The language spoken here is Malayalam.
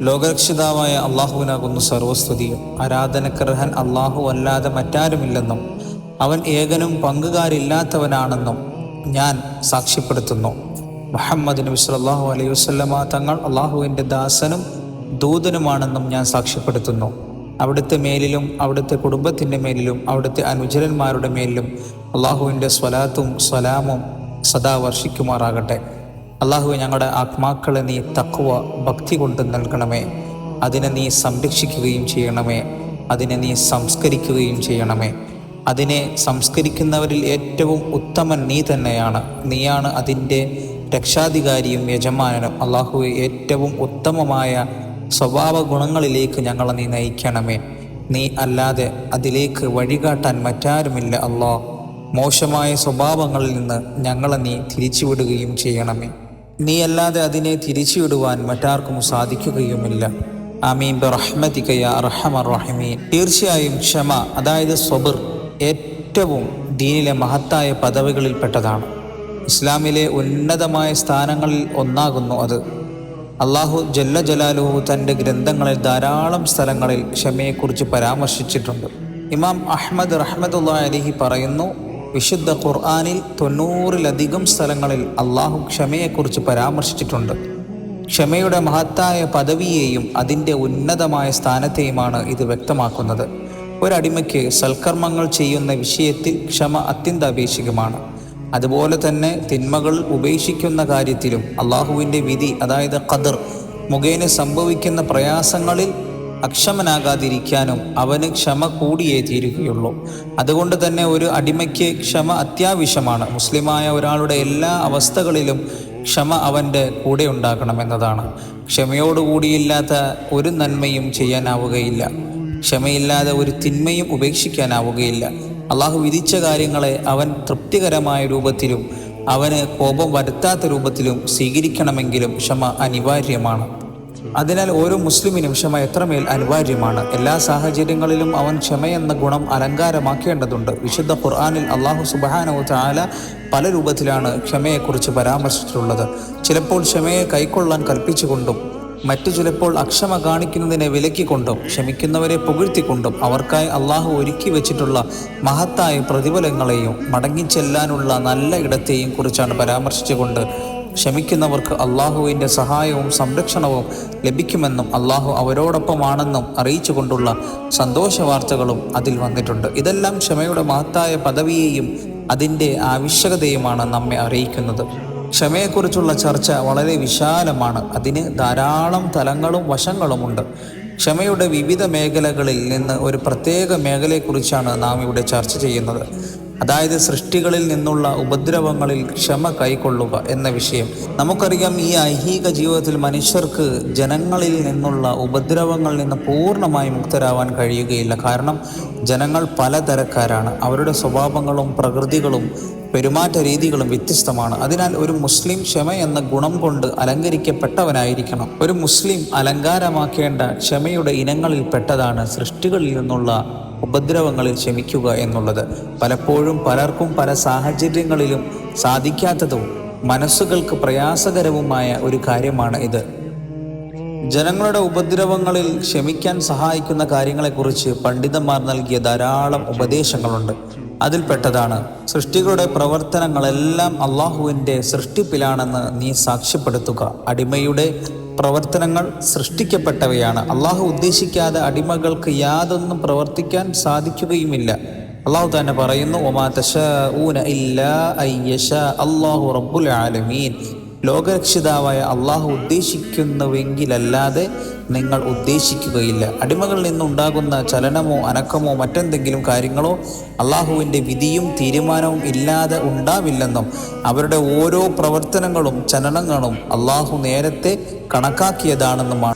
ലോകരക്ഷിതാവായ അള്ളാഹുവിനാകുന്നു സർവസ്തുതിയും. ആരാധനക്കർഹൻ അള്ളാഹു അല്ലാതെ മറ്റാരുമില്ലെന്നും അവൻ ഏകനും പങ്കുകാരില്ലാത്തവനാണെന്നും ഞാൻ സാക്ഷ്യപ്പെടുത്തുന്നു. മുഹമ്മദ് നബി സല്ലല്ലാഹു അലൈഹി വസല്ലമ തങ്ങൾ അള്ളാഹുവിന്റെ ദാസനും ദൂതനുമാണെന്നും ഞാൻ സാക്ഷ്യപ്പെടുത്തുന്നു. അവിടുത്തെ മേലിലും അവിടുത്തെ കുടുംബത്തിന്റെ മേലിലും അവിടുത്തെ അനുചരന്മാരുടെ മേലിലും അള്ളാഹുവിന്റെ സ്വലാത്തും സ്വലാമും സദാ വർഷിക്കുമാറാകട്ടെ. അള്ളാഹു ഞങ്ങളുടെ ആത്മാക്കളെ നീ തക്കുവ ഭക്തി കൊണ്ട് നൽകണമേ. അതിനെ നീ സംരക്ഷിക്കുകയും ചെയ്യണമേ. അതിനെ നീ സംസ്കരിക്കുകയും ചെയ്യണമേ. അതിനെ സംസ്കരിക്കുന്നവരിൽ ഏറ്റവും ഉത്തമൻ നീ തന്നെയാണ്. നീയാണ് അതിന്റെ രക്ഷാധികാരിയും യജമാനനും. അള്ളാഹുവെ ഏറ്റവും ഉത്തമമായ സ്വഭാവ ഗുണങ്ങളിലേക്ക് ഞങ്ങളെ നീ നയിക്കണമേ. നീ അല്ലാതെ അതിലേക്ക് വഴികാട്ടാൻ മറ്റാരുമില്ല അള്ളാഹ് മോശമായ സ്വഭാവങ്ങളിൽ നിന്ന് ഞങ്ങളെ നീ തിരിച്ചുവിടുകയും ചെയ്യണമേ. നീ അല്ലാതെ അതിനെ തിരിച്ചുവിടുവാൻ മറ്റാർക്കും സാധിക്കുകയുമില്ല. ആമീൻ. റഹ്മതിക്കയ റഹമർ റഹിമീൻ. തീർച്ചയായും ക്ഷമ അതായത് സ്വബിർ ഏറ്റവും ദീനിലെ മഹത്തായ പദവികളിൽപ്പെട്ടതാണ്. ഇസ്ലാമിലെ ഉന്നതമായ സ്ഥാനങ്ങളിൽ ഒന്നാകുന്നു അത്. അള്ളാഹു ജല്ല ജലാലുഹു തന്റെ ഗ്രന്ഥങ്ങളിൽ ധാരാളം സ്ഥലങ്ങളിൽ ക്ഷമയെക്കുറിച്ച് പരാമർശിച്ചിട്ടുണ്ട്. ഇമാം അഹമ്മദ് റഹ്മത്തുള്ള അലിഹി പറയുന്നു വിശുദ്ധ ഖുർആാനിൽ തൊണ്ണൂറിലധികം സ്ഥലങ്ങളിൽ അള്ളാഹു ക്ഷമയെക്കുറിച്ച് പരാമർശിച്ചിട്ടുണ്ട്. ക്ഷമയുടെ മഹത്തായ പദവിയെയും അതിന്റെ ഉന്നതമായ സ്ഥാനത്തെയുമാണ് ഇത് വ്യക്തമാക്കുന്നത്. ഒരടിമയ്ക്ക് സൽക്കർമ്മങ്ങൾ ചെയ്യുന്ന വിഷയത്തിൽ ക്ഷമ അത്യന്താപേക്ഷികമാണ്. അതുപോലെ തന്നെ തിന്മകൾ ഉപേക്ഷിക്കുന്ന കാര്യത്തിലും അള്ളാഹുവിന്റെ വിധി അതായത് ഖദർ മുഖേന സംഭവിക്കുന്ന പ്രയാസങ്ങളിൽ അക്ഷമനാകാതിരിക്കാനും അവന് ക്ഷമ കൂടിയേ തീരുകയുള്ളൂ. അതുകൊണ്ട് തന്നെ ഒരു അടിമയ്ക്ക് ക്ഷമ അത്യാവശ്യമാണ്. മുസ്ലിമായ ഒരാളുടെ എല്ലാ അവസ്ഥകളിലും ക്ഷമ അവന്റെ കൂടെ ഉണ്ടാകണം എന്നതാണ്. ക്ഷമയോടുകൂടിയില്ലാത്ത ഒരു നന്മയും ചെയ്യാനാവുകയില്ല. ക്ഷമയില്ലാതെ ഒരു തിന്മയും ഉപേക്ഷിക്കാനാവുകയില്ല. അള്ളാഹു വിധിച്ച കാര്യങ്ങളെ അവൻ തൃപ്തികരമായ രൂപത്തിലും അവന് കോപം വരുത്താത്ത രൂപത്തിലും സ്വീകരിക്കണമെങ്കിലും ക്ഷമ അനിവാര്യമാണ്. അതിനാൽ ഓരോ മുസ്ലിമിനും ക്ഷമ എത്രമേൽ അനിവാര്യമാണ്. എല്ലാ സാഹചര്യങ്ങളിലും അവൻ ക്ഷമയെന്ന ഗുണം അലങ്കാരമാക്കേണ്ടതുണ്ട്. വിശുദ്ധ ഖുർആാനിൽ അള്ളാഹു സുബാനോ ചാല പല രൂപത്തിലാണ് ക്ഷമയെക്കുറിച്ച് പരാമർശിച്ചിട്ടുള്ളത്. ചിലപ്പോൾ ക്ഷമയെ കൈക്കൊള്ളാൻ കൽപ്പിച്ചുകൊണ്ടും മറ്റു ചിലപ്പോൾ അക്ഷമ കാണിക്കുന്നതിനെ വിലക്കിക്കൊണ്ടും ക്ഷമിക്കുന്നവരെ പുകഴ്ത്തിക്കൊണ്ടും അവർക്കായി അള്ളാഹു ഒരുക്കി വെച്ചിട്ടുള്ള മഹത്തായ പ്രതിഫലങ്ങളെയും മടങ്ങിച്ചെല്ലാനുള്ള നല്ല ഇടത്തെയും കുറിച്ചാണ് പരാമർശിച്ചുകൊണ്ട് ക്ഷമിക്കുന്നവർക്ക് അള്ളാഹുവിന്റെ സഹായവും സംരക്ഷണവും ലഭിക്കുമെന്നും അള്ളാഹു അവരോടൊപ്പമാണെന്നും അറിയിച്ചുകൊണ്ടുള്ള സന്തോഷ വാർത്തകളും അതിൽ വന്നിട്ടുണ്ട്. ഇതെല്ലാം ക്ഷമയുടെ മഹത്തായ പദവിയെയും അതിന്റെ ആവശ്യകതയുമാണ് നമ്മെ അറിയിക്കുന്നത്. ക്ഷമയെക്കുറിച്ചുള്ള ചർച്ച വളരെ വിശാലമാണ്. അതിന് ധാരാളം തലങ്ങളും വശങ്ങളുമുണ്ട്. ക്ഷമയുടെ വിവിധ മേഖലകളിൽ നിന്ന് ഒരു പ്രത്യേക മേഖലയെക്കുറിച്ചാണ് നാം ഇവിടെ ചർച്ച ചെയ്യുന്നത്. അതായത് സൃഷ്ടികളിൽ നിന്നുള്ള ഉപദ്രവങ്ങളിൽ ക്ഷമ കൈക്കൊള്ളുക എന്ന വിഷയം. നമുക്കറിയാം ഈ ഐഹിക ജീവിതത്തിൽ മനുഷ്യർക്ക് ജനങ്ങളിൽ നിന്നുള്ള ഉപദ്രവങ്ങളിൽ നിന്ന് പൂർണമായി മുക്തരാവാൻ കഴിയുകയില്ല. കാരണം ജനങ്ങൾ പലതരക്കാരാണ് അവരുടെ സ്വഭാവങ്ങളും പ്രകൃതികളും പെരുമാറ്റ രീതികളും വ്യത്യസ്തമാണ്. അതിനാൽ ഒരു മുസ്ലിം ക്ഷമ എന്ന ഗുണം കൊണ്ട് അലങ്കരിക്കപ്പെട്ടവനായിരിക്കണം. ഒരു മുസ്ലിം അലങ്കാരമാക്കേണ്ട ക്ഷമയുടെ ഇനങ്ങളിൽ പെട്ടതാണ് സൃഷ്ടികളിൽ നിന്നുള്ള ഉപദ്രവങ്ങളിൽ ക്ഷമിക്കുക എന്നുള്ളത് പലപ്പോഴും പലർക്കും പല സാഹചര്യങ്ങളിലും സാധിക്കാത്തതും മനസ്സുകൾക്ക് പ്രയാസകരവുമായ ഒരു കാര്യമാണ് ഇത്. ജനങ്ങളുടെ ഉപദ്രവങ്ങളിൽ ക്ഷമിക്കാൻ സഹായിക്കുന്ന കാര്യങ്ങളെക്കുറിച്ച് പണ്ഡിതന്മാർ നൽകിയ ധാരാളം ഉപദേശങ്ങളുണ്ട്. അതിൽപ്പെട്ടതാണ് സൃഷ്ടികളുടെ പ്രവർത്തനങ്ങളെല്ലാം അള്ളാഹുവിന്റെ സൃഷ്ടിപ്പിലാണെന്ന് നീ സാക്ഷ്യപ്പെടുത്തുക. അടിമയുടെ പ്രവർത്തനങ്ങൾ സൃഷ്ടിക്കപ്പെട്ടവയാണ്. അള്ളാഹു ഉദ്ദേശിക്കാതെ അടിമകൾക്ക് യാതൊന്നും പ്രവർത്തിക്കാൻ സാധിക്കുകയുമില്ല. അള്ളാഹു തന്നെ പറയുന്നു ഒമാ തശഊന ഇല്ലാ അയ്യഷ അള്ളാഹു റബ്ബുൽ ആലമീൻ. ലോകരക്ഷിതാവായ അള്ളാഹു ഉദ്ദേശിക്കുന്നുവെങ്കിലല്ലാതെ നിങ്ങൾ ഉദ്ദേശിക്കുകയില്ല. അടിമകളിൽ നിന്നുണ്ടാകുന്ന ചലനമോ അനക്കമോ മറ്റെന്തെങ്കിലും കാര്യങ്ങളോ അള്ളാഹുവിന്റെ വിധിയും തീരുമാനവും ഇല്ലാതെ ഉണ്ടാവില്ലെന്നും അവരുടെ ഓരോ പ്രവർത്തനങ്ങളും ചലനങ്ങളും അള്ളാഹു നേരത്തെ കണക്കാക്കിയതാണെന്നുമാണ്.